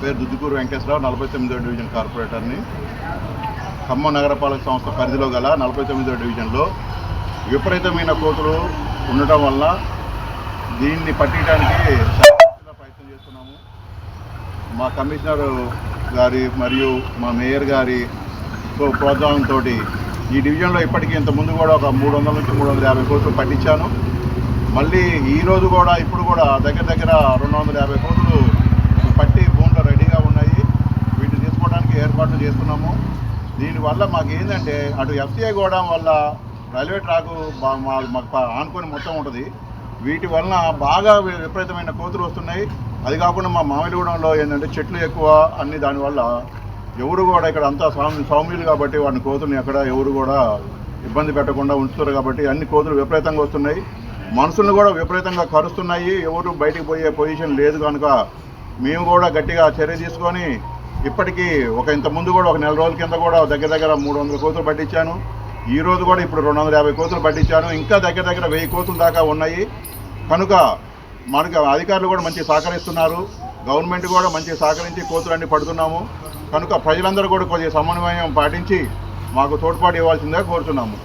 పేరు దుద్దుకూరు వెంకటేశ్వరరావు నలభై తొమ్మిదో డివిజన్ కార్పొరేటర్ని. ఖమ్మం నగరపాలక సంస్థ పరిధిలో గల నలభై తొమ్మిదో డివిజన్లో విపరీతమైన కోతులు ఉండటం వల్ల దీన్ని పట్టించడానికి ప్రయత్నం చేస్తున్నాము. మా కమిషనర్ గారి మరియు మా మేయర్ గారి ప్రోత్సాహంతో ఈ డివిజన్లో ఇప్పటికీ ఇంత ముందు కూడా ఒక మూడు వందల నుంచి మూడు వందల యాభై కోట్లు పట్టించాను. మళ్ళీ ఈరోజు కూడా ఇప్పుడు కూడా దగ్గర దగ్గర రెండు వందల యాభై కోట్లు ఏర్పాట్లు చేస్తున్నాము. దీనివల్ల మాకు ఏంటంటే అటు ఎఫ్సీఐ గోడం వల్ల రైల్వే ట్రాకు మా- మాకు ఆనుకొని మొత్తం ఉంటుంది. వీటి వలన బాగా విపరీతమైన కోతులు వస్తున్నాయి. అది కాకుండా మా మామిడిగూడెంలో ఏంటంటే చెట్లు ఎక్కువ అన్ని దానివల్ల ఎవరు కూడా ఇక్కడ అంతా సౌమ్య సౌమ్యులు కాబట్టి వాడిని కోతుల్ని ఎక్కడ ఎవరు కూడా ఇబ్బంది పెట్టకుండా ఉంచుతారు కాబట్టి అన్ని కోతులు విపరీతంగా వస్తున్నాయి. మనుషులను కూడా విపరీతంగా కరుస్తున్నాయి. ఎవరు బయటికి పోయే పొజిషన్ లేదు కనుక మేము కూడా గట్టిగా చర్య తీసుకొని ఇప్పటికీ ఒక ఇంత ముందు కూడా ఒక నెల రోజుల కింద కూడా దగ్గర దగ్గర మూడు వందల కోతులు పట్టించాను. ఈ రోజు కూడా ఇప్పుడు రెండు వందల యాభై కోతులు పట్టించాను. ఇంకా దగ్గర దగ్గర వెయ్యి కోతులు దాకా ఉన్నాయి. కనుక మనకు అధికారులు కూడా మంచి సహకరిస్తున్నారు. గవర్నమెంట్ కూడా మంచి సహకరించి కోతులన్నీ పడుతున్నాము. కనుక ప్రజలందరూ కూడా కొద్దిగా సమన్వయం పాటించి మాకు తోడ్పాటు ఇవ్వాల్సిందిగా కోరుతున్నాము.